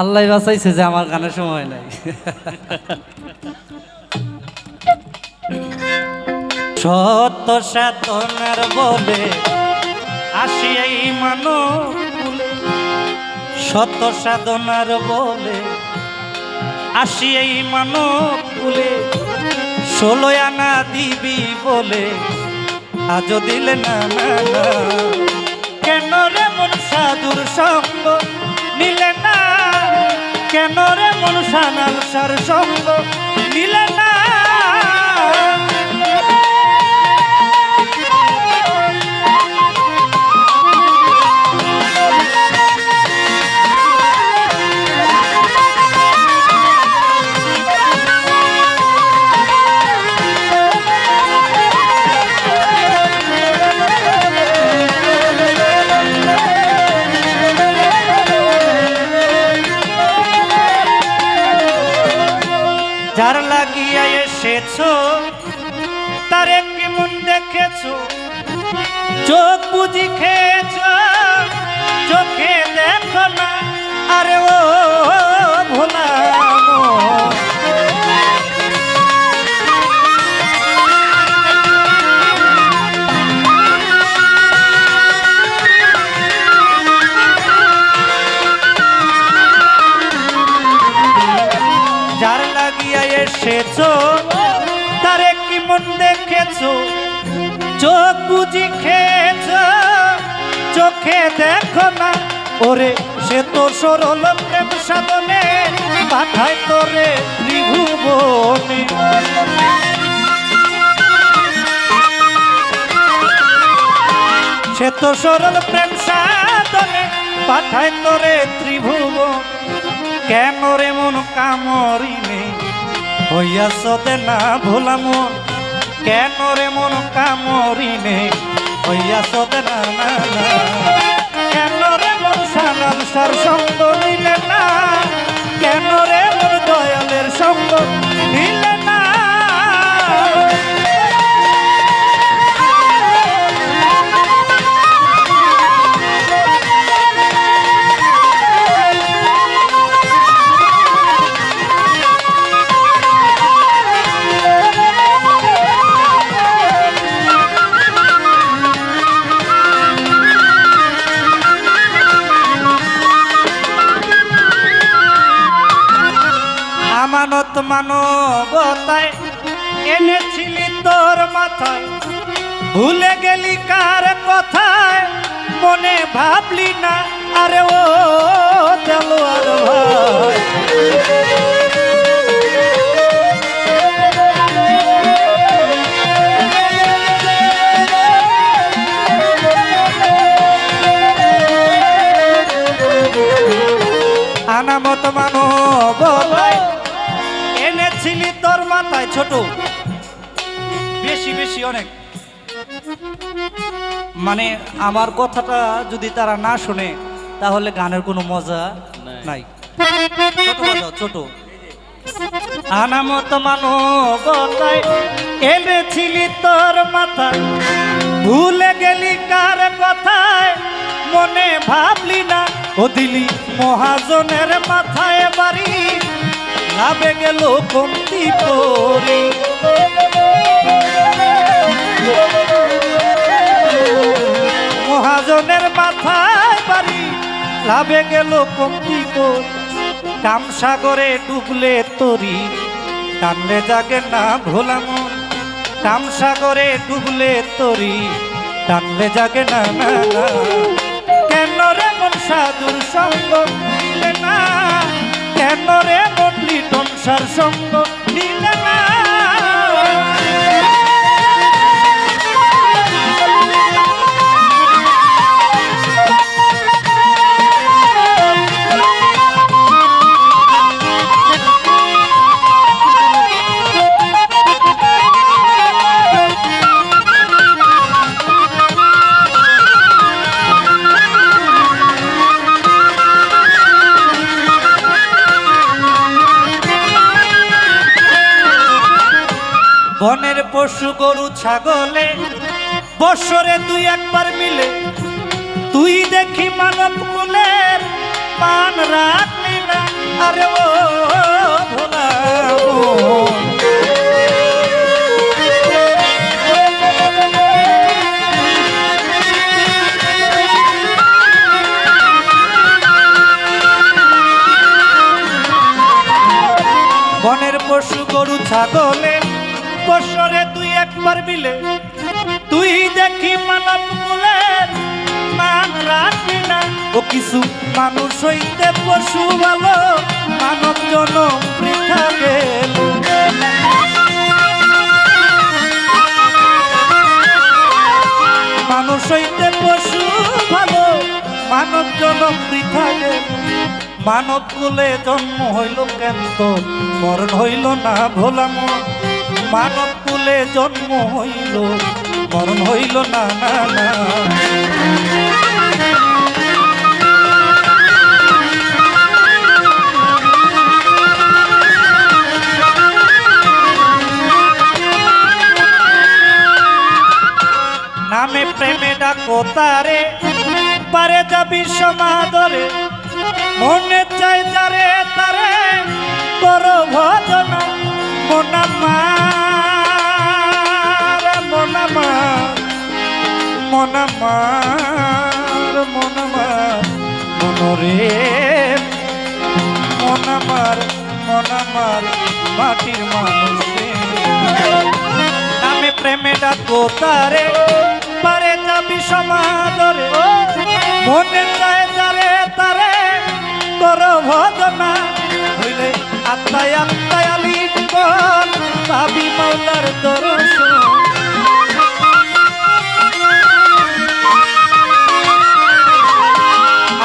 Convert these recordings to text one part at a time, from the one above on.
আল্লাহ বাঁচাইছে যে আমার গানের সময় নাই। সত্য সাধনার বলে আসি এই মানব কুলে। সত্য সাধনার বলে আসি এই মানব কুলে ষোলো আনা দিবি বলে আজও দিলে না কেন রে মন সাধুর সঙ্গ নিলে না কেন রে মন সানাল সার সঙ্গ? নিলে না। তার একটি মন দেখেছ? চোখ বুঝি খেয়েছ? চোখে দেখো না? আরে ও, ভোলা। যার লাগিয়া এসেছ তার মন দেখেছ, চোখ বুঝি খেয়েছ, চোখে দেখো না। ওরে, সে তো সরল প্রেম সাধনে পাঠায় তোরে ত্রিভুবনে সে তো সরল প্রেম সাধনে পাঠায় তোরে ত্রিভুবন কেন রে মন কামরিনে হইয়া সদে না ভোলা মন। কেন রে মন কামরিনে হইয়া সদে না না না। কেন রে মন সানাল সার সঙ্গ নিলে না? কেন রে মন দয়ালের সঙ্গ নিলে আমানত মানবতায় এনেছিলি তোর মাথায়। ভুলে গেলি কার কথায়, মনে ভাবলি না, আরে ও দেলোয়ার ভাই। ছোট বেশি বেশি অনেক। মানে আমার কথাটা যদি তারা না শুনে তাহলে গানের কোনো মজা নাই। ছোট বাজাও, ছোট। আনামত মানবতায় এনেছিলি তোর মাথায় ভুলে গেলি কার কথায় মনে ভাবলি না। ও দিলি মহাজনের মাথায় বাড়ি। লাভে গেল কমতি পরি। মহাজনের মাথায় বাড়ি, লাভে গেল কমতি পরি। কাম সাগরে ডুবলে তরি, টানলে জাগে না ভোলাম কাম সাগরে ডুবলে তরি, টানলে জাগে না না কেন রে মন সাধুর সঙ্গ নিলে না? কেন রে মন লিটন সঙ্গ? পশু গরু, ছাগলে। বৎসরে তুই একবার মিলে। তুই দেখি মানব কুলের পান রাখলি না। আরে ও বনের পশু গরু, ছাগলে বৎসরে একবার বিলে তুই দেখি মানব কুলের মান রাখি না। ও কিছু মানুষ হইতে পশু ভালো, মানব জন পৃথা গেল। মানুষ হইতে পশু ভালো, মানব জন পৃথা গেল। মানব কুলে জন্ম হইল কেন তো মরণ হইল না ভোলা মন। মানব কুলে জন্ম হইল, মরণ হইল না নামে প্রেমে ডাকো তারে, পারে যাবি সমাদরে, মনে চাই তারে তারে বড় ভজন। মনামার মনামার মনামার মনামার মনরে, মনামার মনামার মাটির মানুষে নামে প্রেমে ডাকো তারে, পারে যাবি সমাদরে। মনে চায় তারে তারে, তোর ভজনা আত্মায় মাওলার দর্শন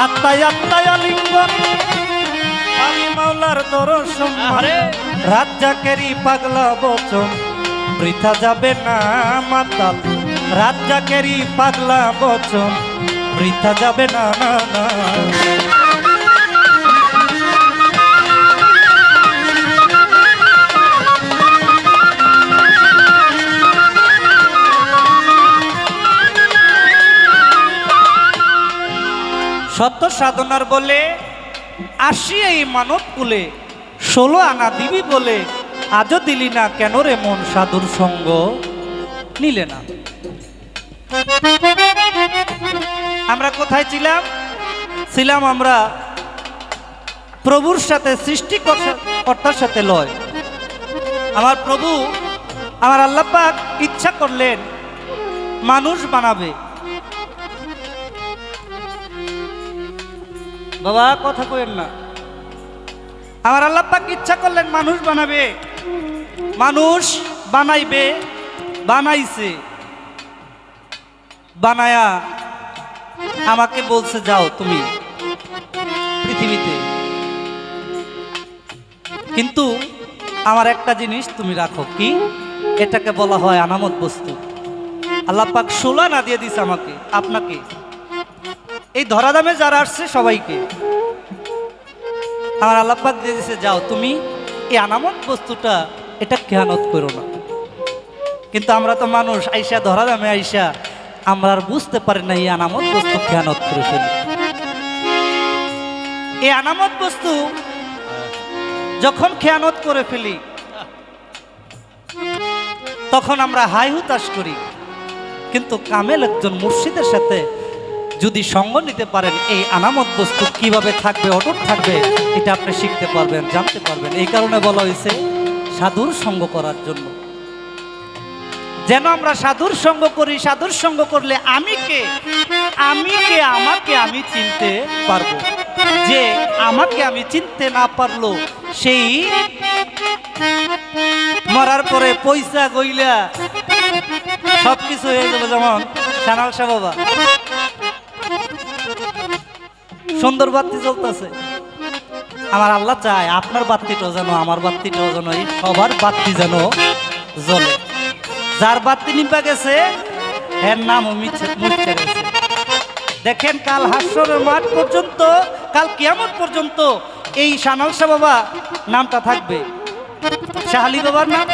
আত্মায় আত্মায় লিঙ্গন ভাবি মাওলার দর্শন। রাজ্জাকেরই পাগলা বচন। বৃথা যাবে না মাতাল। রাজ্জাকেরই পাগলা বচন। বৃথা যাবে না না না। সত্য সাধনার বলে আসি এই মানব কুলে। ষোলো আনা দিবি বলে, আজও দিলি না কেন রে মন সাধুর সঙ্গ? নিলে না। আমরা কোথায় ছিলাম? ছিলাম আমরা প্রভুর সাথে, সৃষ্টিকর্তার সাথে লয়। আমার প্রভু, আমার আল্লাহ পাক ইচ্ছা করলেন মানুষ বানাবে। বাবা, কথা কইেন না। আমার আল্লাহ পাক ইচ্ছা করলেন মানুষ বানাবে। মানুষ বানাইবে, বানাইছে। বানায়া আমাকে বলছে, যাও তুমি পৃথিবীতে। কিন্তু আমার একটা জিনিস তুমি রাখো, কি? এটাকে বলা হয় আনামত বস্তু। আল্লাহ পাক ষোলা না দিয়ে দিছে আমাকে, আপনাকে। এই ধরাধামে যারা আসছে সবাইকে। আমার আল্লাপাক দিয়ে দিছে যাও, তুমি এই আনামত বস্তুটা, এটা খেয়ানত করো না। কিন্তু আমরা তো মানুষ, আইসা ধরাধামে আইসা, আমরা আর বুঝতে পারি না এই আনামত বস্তু খেয়ানত করে ফেলি। এই আনামত বস্তু যখন খেয়ানত করে ফেলি, তখন আমরা হাই হুতাশ করি। কিন্তু কামেল একজন মুর্শিদের সাথে যদি সঙ্গ নিতে পারেন, এই আনামত বস্তু কীভাবে থাকবে, অটুট থাকবে, এটা আপনি শিখতে পারবেন, জানতে পারবেন। এই কারণে বলা হয়েছে, সাধুর সঙ্গ করার জন্য। যেন আমরা সাধুর সঙ্গ করি, সাধুর সঙ্গ করলে আমি কে? আমি কে, আমাকে আমি চিনতে পারব। যে আমাকে আমি চিনতে না পারল, সেই মরার পরে পয়সা গইলা সব কিছু হয়ে যাবে যেমন, সানাল শাহ বাবা। সুন্দর বাতি জ্বলতেছে। আমার আল্লাহ চায় আপনার বাতিটাও যেন, আমার বাতিটাও যেন, এই সবার বাতি যেন জ্বলে। যার বাতি নিপা গেছে, এর নামও মিছে মুছে গেছে। দেখেন, কাল হাস্যরের মাঠ পর্যন্ত, কাল কিয়ামত পর্যন্ত এই সানাল শাহ বাবা নামটা থাকবে। শাহালি বাবার নাম,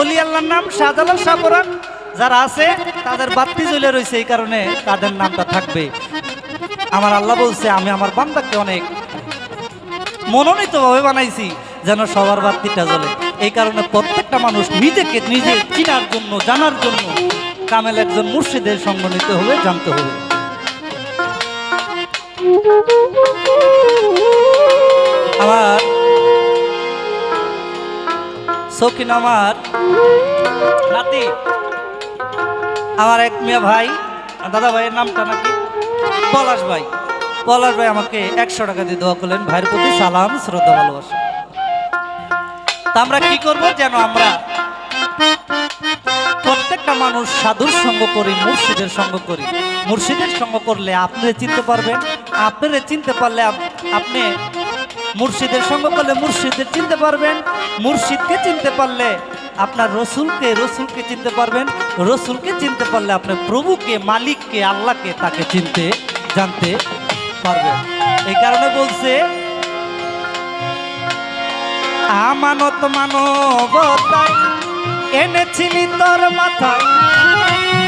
অলি আল্লাহর নাম, শাহজালাল শাহপুরান যারা আছে, তাদের বাতি জ্বলে রয়েছে এই কারণে তাদের নামটা থাকবে। আমার আল্লাহ বলছে, আমি আমার বান্দাকে অনেক মনোনীতভাবে বানাইছি যেন সবার বাতিটা জ্বলে। এই কারণে প্রত্যেকটা মানুষ নিজেকে নিজে চিনার জন্য, জানার জন্য কামেল একজন মুর্শিদের সঙ্গ নিতে হবে, জানতে হবে। আমার শৌখিন আমার নাতি, আমার এক মেয়ে ভাই দাদা ভাইয়ের নামটা নাকি? পলাশ ভাই পলাশ ভাই আমাকে একশো টাকা দিয়ে দোয়া করলেন। ভাইয়ের প্রতি সালাম, শ্রদ্ধা, ভালোবাসা। তা আমরা কি করব যেন আমরা প্রত্যেকটা মানুষ সাধুর সঙ্গ করি, মুর্শিদের সঙ্গ করি। মুর্শিদের সঙ্গ করলে আপনি চিনতে পারবেন, আপনারে চিনতে পারলে আপনি মুর্শিদের সঙ্গ করলে মুর্শিদের চিনতে পারবেন, মুর্শিদকে চিনতে পারলে আপনার রসুলকে রসুলকে চিনতে পারবেন, রসুলকে চিনতে পারলে আপনার প্রভুকে, মালিককে, আল্লাহকে তাকে চিনতে জানতে পারবেন এই কারণে বলছে, আমানত মানবতায় এনেছিলি তোর মাথায়।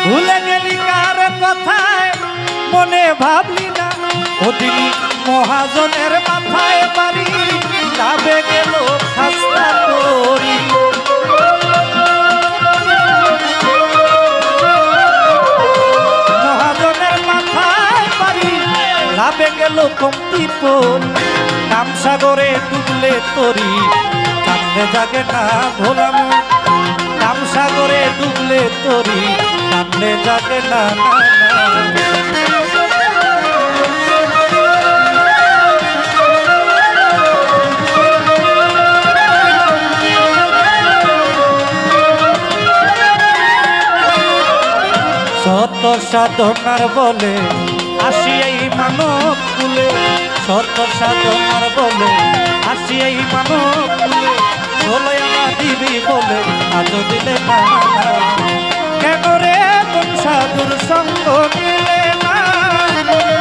ভুলে গেলি কার কথায়, মনে ভাবলি না। ওদিনই মহাজনের মাথায় বাড়ি, লাভে গেল খাস্তা করি কমতি তোর নাম সাগরে ডুবলে তরি কান্দে জাগে না ভোলাম নাম সাগরে ডুবলে তরি কান্দে জাগে না। শত সাধনার বলে আসি এই মানব কুলে শত সাধনার বলে, আসি এই মানব বলে আমার দিবি বলে আজ দিলে কেন রে কোন সাধুর সঙ্গ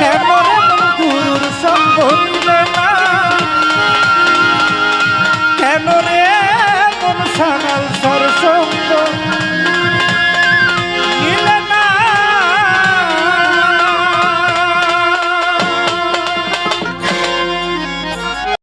কেন রে গুরুর সঙ্গ